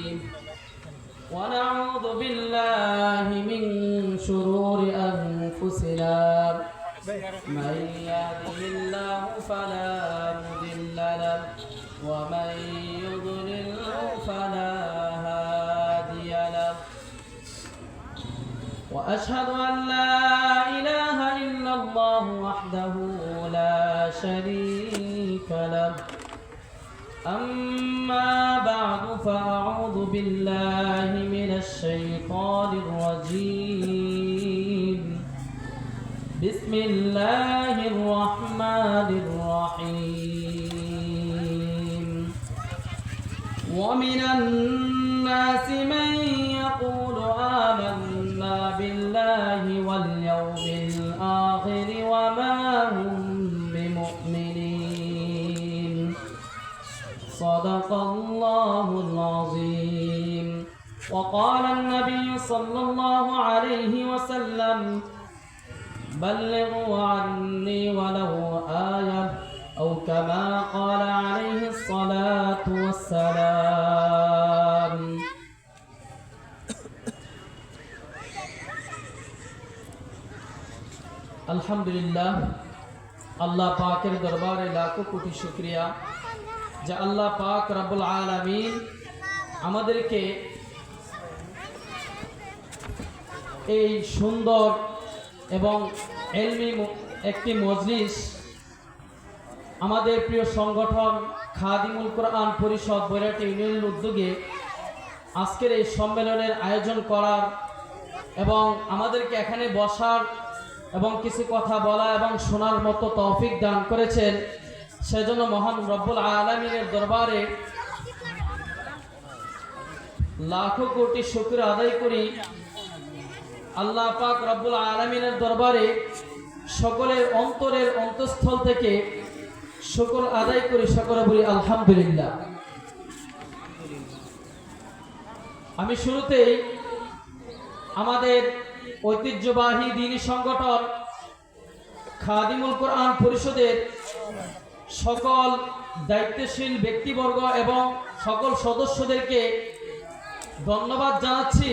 الرجيم. ونعوذ بالله من شرور أنفسنا. من يهده الله فلا مضل له ومن يضلل فلا هادي له. وأشهد أن لا إله إلا الله وحده لا شريك له. أما بعد فأعوذ بالله من الشيطان الرجيم. بسم الله الرحمن الرحيم. ومن الناس من يقول آمنا بالله واليوم الآخر. صدق الله العظيم وقال النبي صلى الله عليه وسلم بلغوا عني ولو آية أو كما قال عليه الصلاة والسلام আলহামদুলিল্লাহ আল্লাহ পাকের দরবারে লাখো কোটি শুক্রিয়া যে আল্লাহ পাক রাব্বুল আলামিন আমাদেরকে এই সুন্দর এবং এলমি একটি মজলিস আমাদের প্রিয় সংগঠন খাদিমুল কোরআন পরিষদ বৈরাটি ইউনিয়নের উদ্যোগে আজকের এই সম্মেলনের আয়োজন করার এবং আমাদেরকে এখানে বসার এবং কিছু কথা বলা এবং শোনার মতো তৌফিক দান করেছেন। সেজন্য মহান রব্বুল আলমিনের দরবারে লাখো কোটি শুক্র আদায় করি। আল্লাহ পাক রব্বুল আলমিনের দরবারে সকলের অন্তরের অন্তঃস্থল থেকে সকল আদায় করি সকলে বলি, আলহামদুলিল্লাহ। আমি শুরুতেই আমাদের ঐতিহ্যবাহী দিনী সংগঠন খাদিমুল কোরআন পরিষদের সকল দায়িত্বশীল ব্যক্তিবর্গ এবং সকল সদস্যদেরকে ধন্যবাদ জানাচ্ছি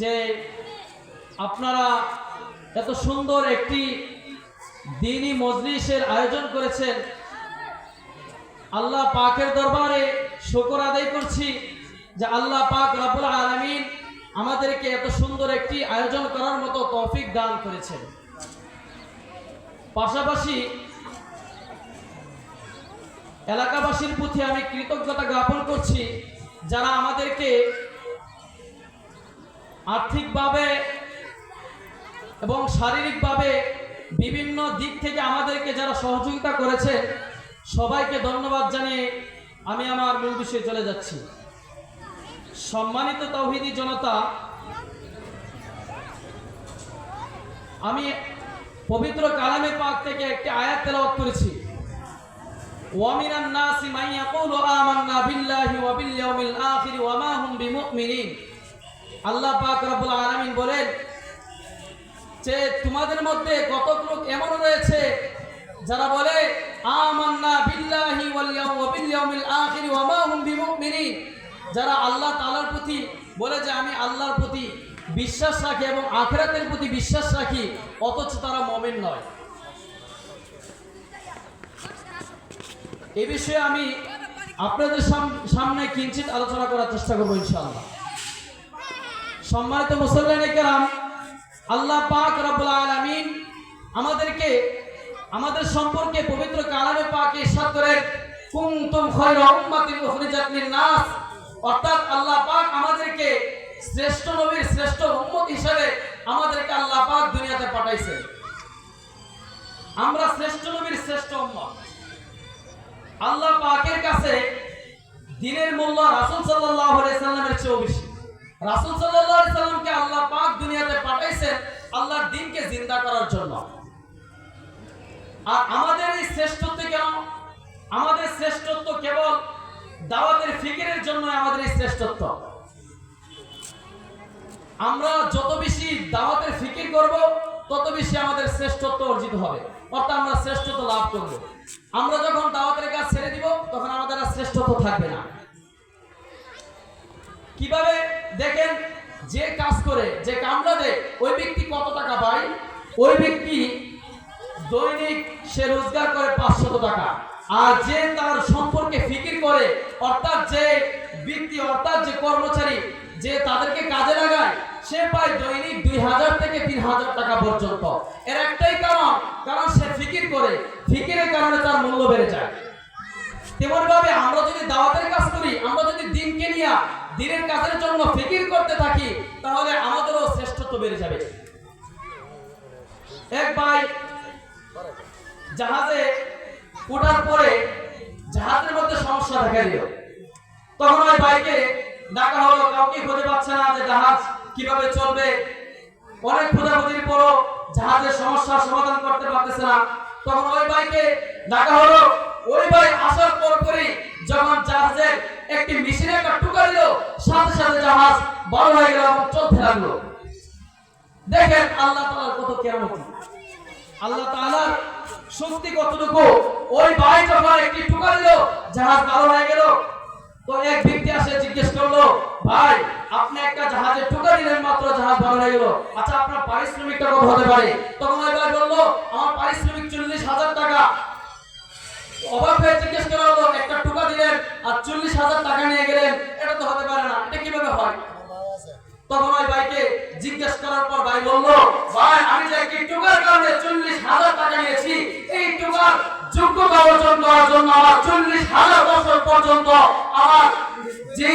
যে আপনারা এত সুন্দর একটি দিনী মজলিসের আয়োজন করেছেন। আল্লাহ পাকের দরবারে শুকর আদায় করছি যে আল্লাহ পাক রাবুল আলমিন আমাদেরকে এত সুন্দর একটি আয়োজন করার মতো তৌফিক দান করেছেন। পাশাপাশি এলাকাবাসীর প্রতি আমি কৃতজ্ঞতা জ্ঞাপন করছি যারা আমাদেরকে আর্থিকভাবে এবং শারীরিকভাবে বিভিন্ন দিক থেকে আমাদেরকে যারা সহযোগিতা করেছে, সবাইকে ধন্যবাদ জানিয়ে আমি আমার মূল বিষয়ে চলে যাচ্ছি। সম্মানিত তৌহিদি জনতা, আমি পবিত্র কালামে পাক থেকে একটি আয়াত তেলাওয়াত করেছি। ইয়াকুলু আমান্না বিল্লাহি ওয়া বিল ইয়াউমিল আখির ওয়া মা হুম বিমুমিনিন। আল্লাহ পাক রব্বুল আলামিন বলেন যে তোমাদের মধ্যে কতক লোক এমন রয়েছে যারা বলে, আমান্না বিল্লাহি ওয়াল ইয়াউমিল আখির ওয়া মা হুম বিমুমিনিন। যারা আল্লাহ তাআলার প্রতি বলে যে, আমি আল্লাহর প্রতি বিশ্বাস রাখি এবং আখিরাতের প্রতি বিশ্বাস রাখি, অথচ তারা মুমিন নয়। এ বিষয়ে আমি আপনাদের সামনে কিঞ্চিত আলোচনা করার চেষ্টা করব, ইনশাআল্লাহ। সম্মানিত মুসল্লান কেরাম, আল্লাহ পাক রব্বুল আলামিন আমাদেরকে, আমাদের সম্পর্কে পবিত্র কালামে পাক ইরশাদ করে কুনতুম খায়রা উম্মাতিন উখরিজাত লিন-নাস। অর্থাৎ আল্লাহ পাক আমাদেরকে শ্রেষ্ঠ নবীর শ্রেষ্ঠ উম্মত হিসেবে আমাদেরকে আল্লাহ পাক দুনিয়াতে পাঠাইছে আমরা শ্রেষ্ঠ নবীর শ্রেষ্ঠ উম্মত। আল্লাহ পাকের কাছে দিনের মূল্য রাসূল আলাইহি সাল্লামের চেয়েও বেশি। রাসূল আলাইহি সাল্লামকে আল্লাহ পাক দুনিয়াতে পাঠাইছেন আল্লাহর দ্বীনকে জিন্দা করার জন্য। আর আমাদের এই শ্রেষ্ঠত্ব কেন? আমাদের শ্রেষ্ঠত্ব কেবল দাওয়াতের ফিকিরের জন্য আমাদের এই শ্রেষ্ঠত্ব। আমরা যত বেশি দাওয়াতের ফিকির করব, তত বেশি আমাদের শ্রেষ্ঠত্ব অর্জিত হবে। অর্থাৎ আমরা শ্রেষ্ঠত্ব লাভ করব। আমরা যখন দাওয়াতের কাজ ছেড়ে দিব, তখন আমাদের আর শ্রেষ্ঠত্ব থাকবে না। কীভাবে? দেখেন, যে কাজ করে, যে কামলা দেয়, ওই ব্যক্তি কত টাকা পায়? ওই ব্যক্তি দৈনিক সে রোজগার করে পাঁচশত টাকা। আর যে তার সম্পর্কে ফিকির করে, অর্থাৎ যে ব্যক্তি, অর্থাৎ যে কর্মচারী, যে তাদেরকে কাজে লাগায়, সে পায় দৈনিক দুই হাজার থেকে তিন হাজার টাকা পর্যন্ত। এর একটাই কারণ করে ফিকিরের কারণে তার মূল্য বেড়ে যায়। তেমন ভাবে আমরা যদি দাওয়াতের কাজ করি, আমরা যদি দিনকে নিয়ে দিনের কাজের জন্য ফিকির করতে থাকি, তাহলে আমাদেরও শ্রেষ্ঠত্ব বেড়ে যাবে। এক ভাই জাহাজে ওঠার পরে জাহাজের মধ্যে সমস্যা দেখা দিল। তখন ওই ভাইকে ডাকা হলো, কাউকে খুঁজে পাচ্ছে না যে জাহাজ কীভাবে চলবে? অনেক খোঁজাখুঁজির পরও জাহাজের সমস্যার সমাধান করতে পারতেছে না। তখন ওই ভাইকে ডাকা হলো। ওই ভাই আসার পর পরই যখন জাহাজের একটি মেশিনে একটা টুকা দিল, সাথে সাথে জাহাজ বড় হয়ে গেল এবং চলতে লাগল। দেখেন আল্লাহ তাআলার কত কেরামতি আল্লাহ তাআলার শক্তি কতটুকু ওই ভাই যখন একটি টুকা দিল, জাহাজ ভালো হয়ে গেল তো এক ব্যক্তি আসে জিজ্ঞেস করল, ভাই, আপনি একটা জাহাজে টুকা দিলেন মাত্র, জাহাজ ভালো হয়ে গেল। আচ্ছা আপনার পারিশ্রমিকটা কত হতে পারে? তখন ওই ভাই বলল, আমার পারিশ্রমিক চল্লিশ হাজার টাকা। অবাক হয়ে জিজ্ঞেস করা হলো, একটা দিলেন আর চল্লিশ হাজার টাকা নিয়ে গেলেন, এটা তো হতে পারে না, এটা কীভাবে হয়? তখন ওই ভাইকে জিজ্ঞেস করার পর ভাই বলল, ভাই, আমি যে একটি টুকার কারণে চল্লিশ হাজার টাকা নিয়েছি, এই টুকার যোগ্যতা অর্জন করার জন্য আমার চল্লিশ হাজার বছর পর্যন্ত আমার যে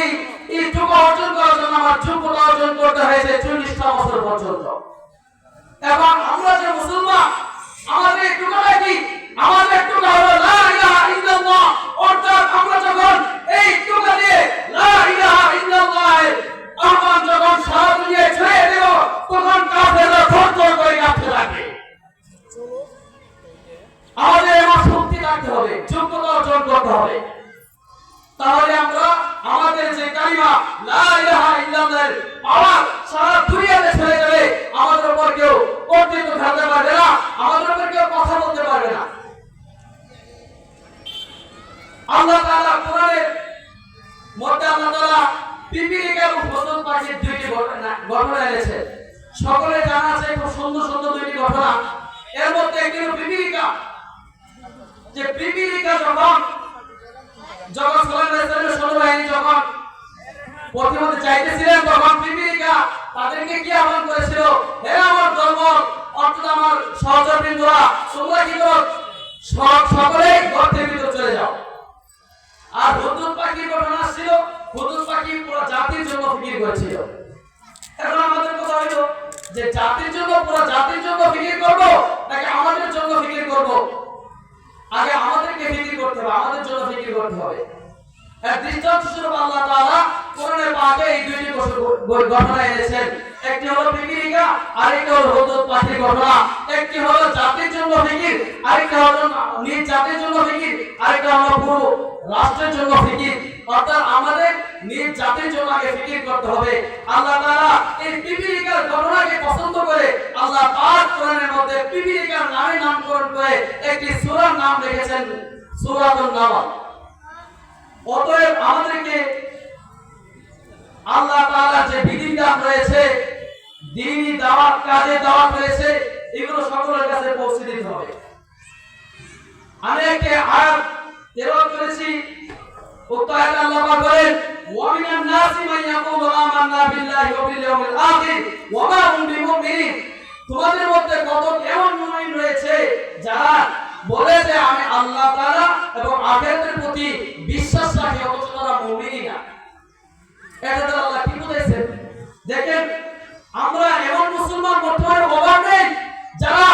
এই টুকা অর্জন করার জন্য আমার যোগ্যতা অর্জন করতে হয়েছে চল্লিশটা বছর পর্যন্ত। এবং আমরা যে মুসলমান, আমাদের এই কি? আমাদের টুকা হলো লা ইলাহা ইল্লাল্লাহ। অর্থাৎ আমরা যখন এই টুকা দিয়ে লা ইলাহা ইল্লাল্লাহ আহ্বান যখন সারা দুনিয়ায় ছড়িয়ে দেব আল্লাহ তাআলা কোরআনের মধ্যে আল্লাহ তাআলা পিপিলিকা এবং ফজল পাখির দুইটি ঘটনা এনেছে। সকলে জানা আছে খুব সুন্দর সুন্দর দুইটি ঘটনা। এর মধ্যে একটি হলো পিপিলিকা। যে পিপিলিকা যখন যখন ইসলামের সৈন্যবাহিনী যখন প্রতিমধ্যে চাইতেছিলেন তখন পিপিলিকা তাদেরকে কি আহ্বান করেছিল? হে আমার ধর্ম, অর্থাৎ আমার সহচরবৃন্দরা, তোমরা কি সকলেই গর্তের ভিতর চলে যাও। আর হুদুদ পাখির ঘটনা ছিল হুদুদ পাখি পুরো জাতির জন্য ফিকির করেছিল। এখন আমাদের কথা হইল যে জাতির জন্য, পুরো জাতির জন্য ফিকির করব, নাকি আমাদের জন্য ফিকির করব? আগে আমাদেরকে ফিকির করতে হবে, আমাদের জন্য ফিকির করতে হবে। দৃষ্টান্ত স্বরূপ আল্লাহ তাআলা কোরআনে পাকে এই দুইটি ঘটনা এনেছেন। একটি হলো পিপিলিকা আরেকটি হলো হুদুদ পাখির ঘটনা। একটি হলো জাতির জন্য ফিকির, আরেকটি হলো নিজ জাতির জন্য আরেকটা হলো পুরো রাষ্ট্রের জন্য ফিকির, অর্থাৎ আমাদের নিজ জাতির জন্য আগে ফিকির করতে হবে। আল্লাহ তাআলা এই পিপিলিকার ঘটনাকে পছন্দ করে আল্লাহ কোরআনের মধ্যে পিপিলিকার নামে নামকরণ করে একটি সূরার নাম রেখেছেন নামল অতএব আমাদেরকে আল্লাহ যে বিধিবিধান রয়েছে, দিনই দাওয়াত কাজে দাওয়াত রয়েছে, এগুলো সকলের কাছে পৌঁছে দিতে হবে। একটি আয়াত তেলাওয়াত করেছি। উক্ত আল্লাহ বলেন ওয়া মিনান নাসি মান ইয়াকুলু আমান্না বিল্লাহি ওয়া বিল ইয়াউমিল আখির ওয়া মা হুম বিমুমিনিন। তোমাদের মধ্যে কত এমন মুমিন রয়েছে যারা বলে যে আমি আল্লাহ তাআলা এবং আখিরাতের প্রতি বিশ্বাস রাখি, অথচ তারা মুমিনই না। এটা দ্বারা আল্লাহ কি বুঝাইছেন? দেখেন, আমরা এমন মুসলমান বর্তমানে অভাব নেই যারা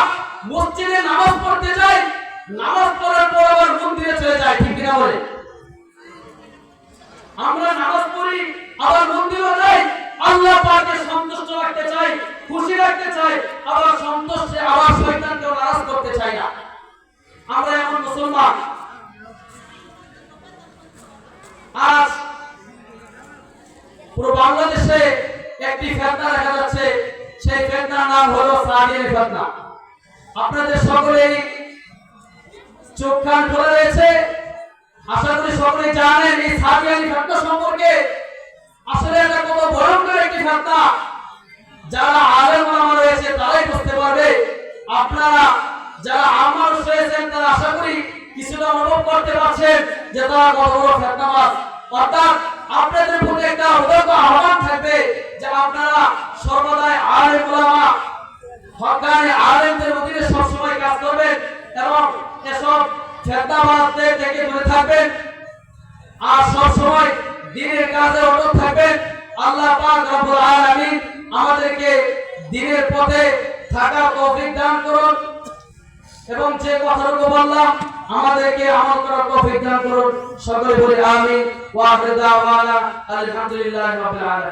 মসজিদে নামাজ পড়তে যায় নামাজ পড়ার পর আবার মন্দিরে চলে যায়, ঠিক কিনা বলে? আমরা নামাজ পড়ি, আবার মন্দিরে যাই, আল্লাহ পাকে সন্তুষ্ট রাখতে চাই, খুশি রাখতে চাই, আবার সন্তুষ্টে আবার শয়তানকে নারাজ করতে চাই না। আমরা এমন মুসলমান। আজ পুরো বাংলাদেশে একটি ফেতনা দেখা যাচ্ছে, সেই ফেতনার নাম হলো সাদিয়ানি ফেতনা। আপনাদের সকলেই চোখ কান খোলা রয়েছে। আশা করি সকলে জানেন এই সাদিয়ানি ফেতনা সম্পর্কে। আসলে এটা হাকিকাত না যারা আলেম ওলামা রয়েছে, তারাই বুঝতে পারবে। আপনারা যারা আমার রয়েছেন, তারা আশা করি কিছুটা অনুভব করতে পারছেন যে তারা কত বড় ফেতনাবাজ। অর্থাৎ আপনাদের প্রতি একটা উদগ্র আহ্বান থাকবে যে আপনারা সর্বদাই আলেম ওলামা হকানি আলেমদের অধীনে সবসময় কাজ করবেন। এবং এসব থেকে দূরে থাকবেন। আর সব সময় দিনের কাজে অটল থাকবেন। আল্লাহ পাক রব্বুল আলামিন আমাদেরকে দিনের পথে থাকার তৌফিক দান করুন। এবং যে কথাটুকু বললাম, আমাদেরকে আমল করার তৌফিক দান করুন। সকলে বলি আমিন। ওয়া আখিরু দাওয়ানা আলহামদুলিল্লাহি রাব্বিল আলামিন।